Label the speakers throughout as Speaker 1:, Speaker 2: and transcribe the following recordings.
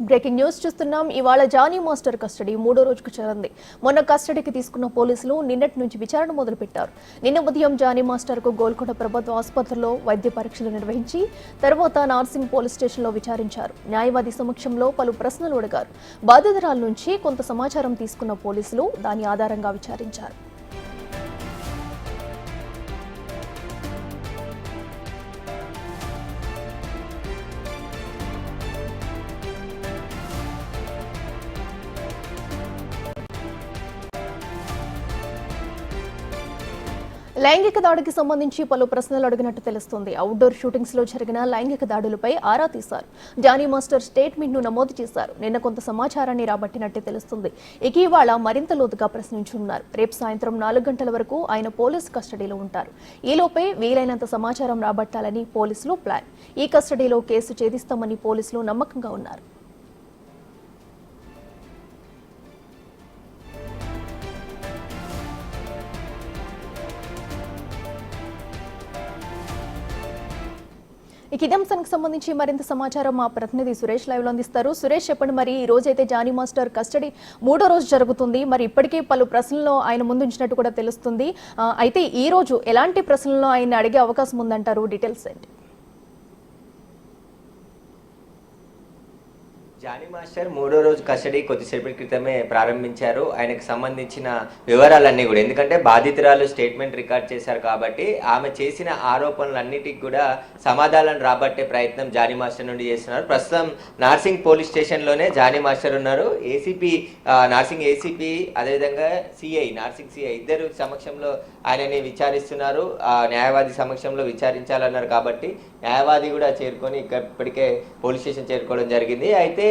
Speaker 1: Breaking news చూస్తున్నాం. ఇవాళ Johnny master custody మూడో రోజుకు చేరింది. మొన్న కస్టడీకి తీసుకున్న పోలీసులు నిన్నటి నుంచి విచారణ మొదలుపెట్టారు. నిన్న ఉదయం జానీ మాస్టర్కు గోల్కొండ ప్రభుత్వ ఆసుపత్రిలో వైద్య పరీక్షలు నిర్వహించి తర్వాత నార్సింగ్ పోలీస్ స్టేషన్లో విచారించారు. న్యాయవాది సమక్షంలో పలు ప్రశ్నలు అడిగారు. బాధితురాల నుంచి కొంత సమాచారం తీసుకున్న పోలీసులు దాని ఆధారంగా విచారించారు. లైంగిక దాడికి సంబంధించి పలు ప్రశ్నలు అడిగినట్టు తెలుస్తోంది. అవుట్డోర్ షూటింగ్స్లో జరిగిన లైంగిక దాడులపై ఆరా తీశారు. జానీ మాస్టర్ స్టేట్మెంట్ను నమోదు చేశారు. నిన్న కొంత సమాచారాన్ని రాబట్టినట్టు తెలుస్తుంది. ఇక ఇవాళ మరింత లోతుగా ప్రశ్నించనున్నారు. రేపు సాయంత్రం నాలుగు గంటల వరకు ఆయన పోలీసు కస్టడీలో ఉంటారు. ఈలోపే వీలైనంత సమాచారం రాబట్టాలని పోలీసులు ప్లాన్. ఈ కస్టడీలో కేసు ఛేదిస్తామని పోలీసులు నమ్మకంగా ఉన్నారు. ఇక ఇదే అంశానికి సంబంధించి మరింత సమాచారం మా ప్రతినిధి సురేష్ లైవ్లో అందిస్తారు. సురేష్ చెప్పండి మరి ఈ రోజు అయితే జానీ మాస్టర్ కస్టడీ మూడో రోజు జరుగుతుంది. మరి ఇప్పటికే పలు ప్రశ్నలు ఆయన ముందు ఉంచినట్టు కూడా తెలుస్తుంది. అయితే ఈ రోజు ఎలాంటి ప్రశ్నలను ఆయన అడిగే అవకాశం ఉందంటారు? డీటెయిల్స్ ఏంటి?
Speaker 2: జానీ మాస్టర్ మూడో రోజు కస్టడీ కొద్దిసేపటి క్రితమే ప్రారంభించారు. ఆయనకు సంబంధించిన వివరాలన్నీ కూడా. ఎందుకంటే బాధితురాలు స్టేట్మెంట్ రికార్డ్ చేశారు కాబట్టి ఆమె చేసిన ఆరోపణలన్నిటికి కూడా సమాధానం రాబట్టే ప్రయత్నం జానీ మాస్టర్ నుండి చేస్తున్నారు. ప్రస్తుతం నార్సింగ్ పోలీస్ స్టేషన్లోనే జానీ మాస్టర్ ఉన్నారు. ఏసీపీ నార్సింగ్ ఏసీపీ అదేవిధంగా సిఐ నార్సింగ్ సిఐ ఇద్దరు సమక్షంలో ఆయనని విచారిస్తున్నారు. ఆ న్యాయవాది సమక్షంలో విచారించాలన్నారు కాబట్టి న్యాయవాది కూడా చేరుకొని ఇక్కడ ఇప్పటికే పోలీస్ స్టేషన్ చేరుకోవడం జరిగింది. అయితే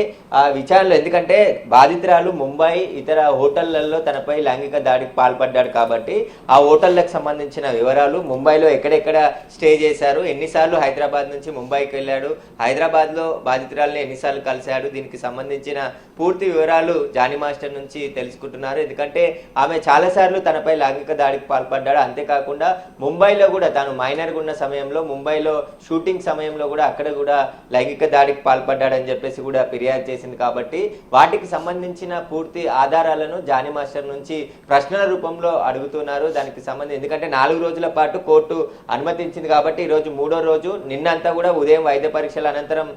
Speaker 2: విచారణలో ఎందుకంటే బాధితురాలు ముంబై ఇతర హోటళ్ళలో తనపై లైంగిక దాడికి పాల్పడ్డాడు కాబట్టి ఆ హోటళ్ళకు సంబంధించిన వివరాలు ముంబైలో ఎక్కడెక్కడ స్టే చేశారు ఎన్నిసార్లు హైదరాబాద్ నుంచి ముంబైకి వెళ్ళాడు హైదరాబాద్లో బాధితురాలని ఎన్నిసార్లు కలిశాడు దీనికి సంబంధించిన పూర్తి వివరాలు జానీ మాస్టర్ నుంచి తెలుసుకుంటున్నారు. ఎందుకంటే ఆమె చాలాసార్లు తనపై లైంగిక దాడికి పాల్పడ్డాడు. అంతేకాకుండా ముంబైలో కూడా తాను మైనర్గా ఉన్న సమయంలో ముంబైలో షూటింగ్ సమయంలో కూడా అక్కడ కూడా లైంగిక దాడికి పాల్పడ్డాడని చెప్పేసి కూడా ఫిర్యాదు చేసింది కాబట్టి వాటికి సంబంధించిన పూర్తి ఆధారాలను జానీ మాస్టర్ నుంచి ప్రశ్నల రూపంలో అడుగుతున్నారు. దానికి సంబంధించి ఎందుకంటే నాలుగు రోజుల పాటు కోర్టు అనుమతించింది కాబట్టి ఈరోజు మూడో రోజు నిన్నంతా కూడా ఉదయం వైద్య పరీక్షల అనంతరం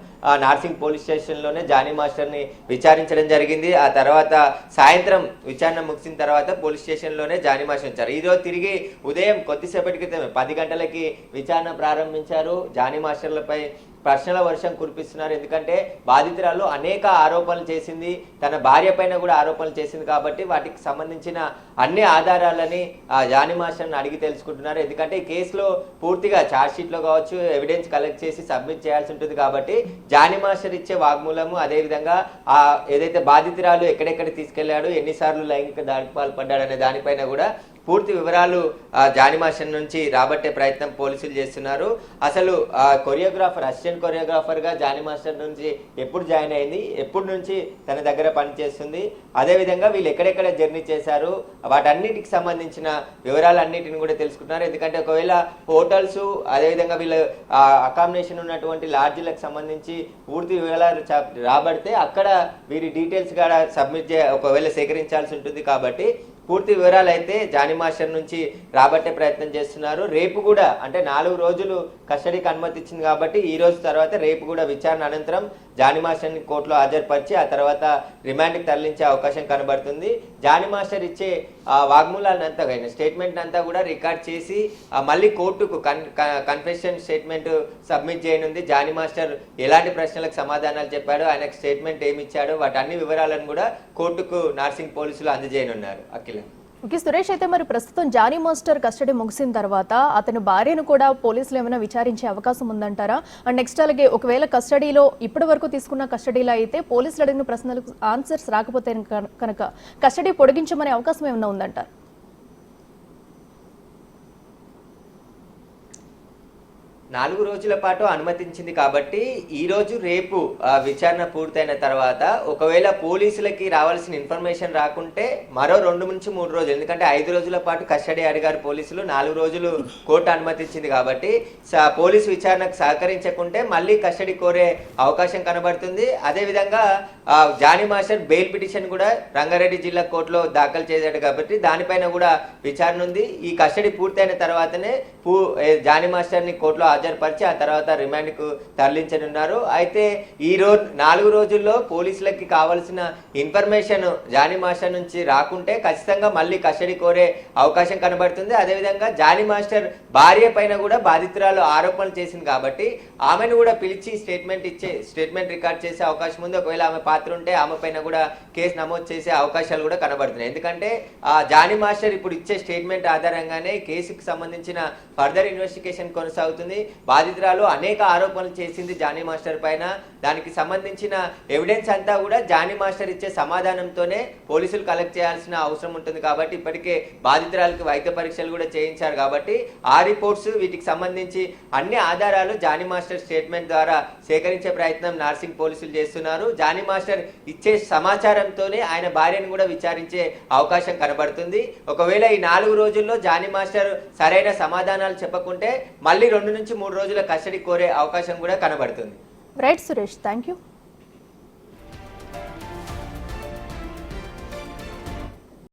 Speaker 2: నార్సింగ్ పోలీస్ స్టేషన్లోనే జానీ మాస్టర్ని విచారించడం జరిగింది. ఆ తర్వాత సాయంత్రం విచారణ ముగిసిన తర్వాత పోలీస్ స్టేషన్లోనే జానీ మాస్టర్ ఉంచారు. ఈరోజు తిరిగి ఉదయం కొద్దిసేపటి క్రితమే పది గంటలకి విచారణ ప్రారంభించారు జానీ మాస్టర్లపై ప్రశ్నల వర్షం కురిపిస్తున్నారు. ఎందుకంటే బాధితురాలు అనేక ఆరోపణలు చేసింది. తన భార్య పైన కూడా ఆరోపణలు చేసింది కాబట్టి వాటికి సంబంధించిన అన్ని ఆధారాలని ఆ జానీ మాస్టర్ని అడిగి తెలుసుకుంటున్నారు. ఎందుకంటే ఈ కేసులో పూర్తిగా ఛార్జ్షీట్లో కావచ్చు ఎవిడెన్స్ కలెక్ట్ చేసి సబ్మిట్ చేయాల్సి ఉంటుంది కాబట్టి జానీ మాస్టర్ ఇచ్చే వాగ్మూలము అదేవిధంగా ఆ ఏదైతే బాధితురాలు ఎక్కడెక్కడ తీసుకెళ్ళాడు ఎన్నిసార్లు లైంగిక దాడిపాలు పాల్పడ్డాడు అనే దానిపైన కూడా పూర్తి వివరాలు జానిమాషన్ నుంచి రాబట్టే ప్రయత్నం పోలీసులు చేస్తున్నారు. అసలు ఆ, కొరియోగ్రాఫర్ అసిస్టెంట్ కొరియోగ్రాఫర్గా జానీ మాస్టర్ నుంచి ఎప్పుడు జాయిన్ అయింది? ఎప్పుడు నుంచి తన దగ్గర పనిచేస్తుంది? అదేవిధంగా వీళ్ళు ఎక్కడెక్కడ జర్నీ చేశారు? వాటన్నిటికి సంబంధించిన వివరాలన్నిటిని కూడా తెలుసుకుంటున్నారు. ఎందుకంటే ఒకవేళ హోటల్స్ అదేవిధంగా వీళ్ళ అకామిడేషన్ ఉన్నటువంటి లాడ్జీలకు సంబంధించి పూర్తి వివరాలు రాబడితే అక్కడ వీరి డీటెయిల్స్ కూడా సబ్మిట్ చే ఒకవేళ సేకరించాల్సి ఉంటుంది కాబట్టి పూర్తి వివరాలు అయితే జానీ మాస్టర్ నుంచి రాబట్టే ప్రయత్నం చేస్తున్నారు. రేపు కూడా అంటే నాలుగు రోజులు కస్టడీకి అనుమతి ఇచ్చింది కాబట్టి ఈ రోజు తర్వాత రేపు కూడా విచారణ అనంతరం జానీ మాస్టర్ని కోర్టులో హాజరుపరిచి ఆ తర్వాత రిమాండ్కి తరలించే అవకాశం కనబడుతుంది. జానీ మాస్టర్ ఇచ్చే ఆ వాగ్మూలాన్ని అంతా స్టేట్మెంట్ అంతా కూడా రికార్డ్ చేసి మళ్ళీ కోర్టుకు కన్ కన్ఫెషన్ స్టేట్మెంట్ సబ్మిట్ చేయనుంది. జానీ మాస్టర్ ఎలాంటి ప్రశ్నలకు సమాధానాలు చెప్పాడో ఆయనకు స్టేట్మెంట్ ఏమి ఇచ్చాడో వాటి అన్ని వివరాలను కూడా కోర్టుకు నార్సింగ్ పోలీసులు అందజేయనున్నారు. అఖిల.
Speaker 1: ఓకే సురేష్ అయితే మరి ప్రస్తుతం జానీ మాస్టర్ కస్టడీ ముగిసిన తర్వాత అతని భార్యను కూడా పోలీసులు ఏమైనా విచారించే అవకాశం ఉందంటారా? అండ్ నెక్స్ట్ అలాగే ఒకవేళ కస్టడీలో ఇప్పటి వరకు తీసుకున్న కస్టడీలో అయితే పోలీసులు అడిగిన ప్రశ్నలకు ఆన్సర్స్ రాకపోతే కనుక కస్టడీ పొడిగించమనే అవకాశం ఏమైనా ఉందంటారు?
Speaker 2: నాలుగు రోజుల పాటు అనుమతించింది కాబట్టి ఈ రోజు రేపు విచారణ పూర్తయిన తర్వాత ఒకవేళ పోలీసులకి రావాల్సిన ఇన్ఫర్మేషన్ రాకుంటే మరో రెండు నుంచి మూడు రోజులు ఎందుకంటే ఐదు రోజుల పాటు కస్టడీ అడిగారు పోలీసులు నాలుగు రోజులు కోర్టు అనుమతించింది కాబట్టి స- పోలీసు విచారణకు సహకరించకుంటే మళ్ళీ కస్టడీ కోరే అవకాశం కనబడుతుంది. అదేవిధంగా జానీ మాస్టర్ బెయిల్ పిటిషన్ కూడా రంగారెడ్డి జిల్లా కోర్టులో దాఖలు చేశాడు కాబట్టి దానిపైన కూడా విచారణ ఉంది. ఈ కస్టడీ పూర్తయిన తర్వాతనే పూ జానీ మాస్టర్ని కోర్టులో హాజరుపరిచి ఆ తర్వాత రిమాండ్కు తరలించనున్నారు. అయితే ఈ రోజు నాలుగు రోజుల్లో పోలీసులకి కావాల్సిన ఇన్ఫర్మేషన్ జానీ మాస్టర్ నుంచి రాకుంటే ఖచ్చితంగా మళ్ళీ కస్టడీ కోరే అవకాశం కనబడుతుంది. అదేవిధంగా జానీ మాస్టర్ భార్య పైన కూడా బాధితురాలు ఆరోపణలు చేసింది కాబట్టి ఆమెను కూడా పిలిచి స్టేట్మెంట్ ఇచ్చే స్టేట్మెంట్ రికార్డ్ చేసే అవకాశం ఉంది. ఒకవేళ ఆమె పాత్ర ఉంటే ఆమె పైన కూడా కేసు నమోదు చేసే అవకాశాలు కూడా కనబడుతున్నాయి. ఎందుకంటే ఆ జానీ మాస్టర్ ఇప్పుడు ఇచ్చే స్టేట్మెంట్ ఆధారంగానే కేసుకు సంబంధించిన ఫర్దర్ ఇన్వెస్టిగేషన్ కొనసాగుతుంది. బాధితురాలు అనేక ఆరోపణలు చేసింది జానీ మాస్టర్ పైన. దానికి సంబంధించిన ఎవిడెన్స్ అంతా కూడా జానీ మాస్టర్ ఇచ్చే సమాధానంతోనే పోలీసులు కలెక్ట్ చేయాల్సిన అవసరం ఉంటుంది. కాబట్టి ఇప్పటికే బాధితురాలకు వైద్య పరీక్షలు కూడా చేయించారు. కాబట్టి ఆ రిపోర్ట్స్ వీటికి సంబంధించి అన్ని ఆధారాలు జానీ మాస్టర్ మాస్టర్ స్టేట్మెంట్ ద్వారా సేకరించే ప్రయత్నం నార్సింగ్ పోలీసులు చేస్తున్నారు. జానీ మాస్టర్ ఇచ్చే సమాచారంతోనే ఆయన భార్యను కూడా విచారించే అవకాశం కనబడుతుంది. ఒకవేళ ఈ నాలుగు రోజుల్లో జానీ మాస్టర్ సరైన సమాధానాలు చెప్పకుంటే మళ్ళీ రెండు నుంచి మూడు రోజుల కస్టడీ కోరే అవకాశం కూడా కనబడుతుంది.
Speaker 1: Right Suresh thank you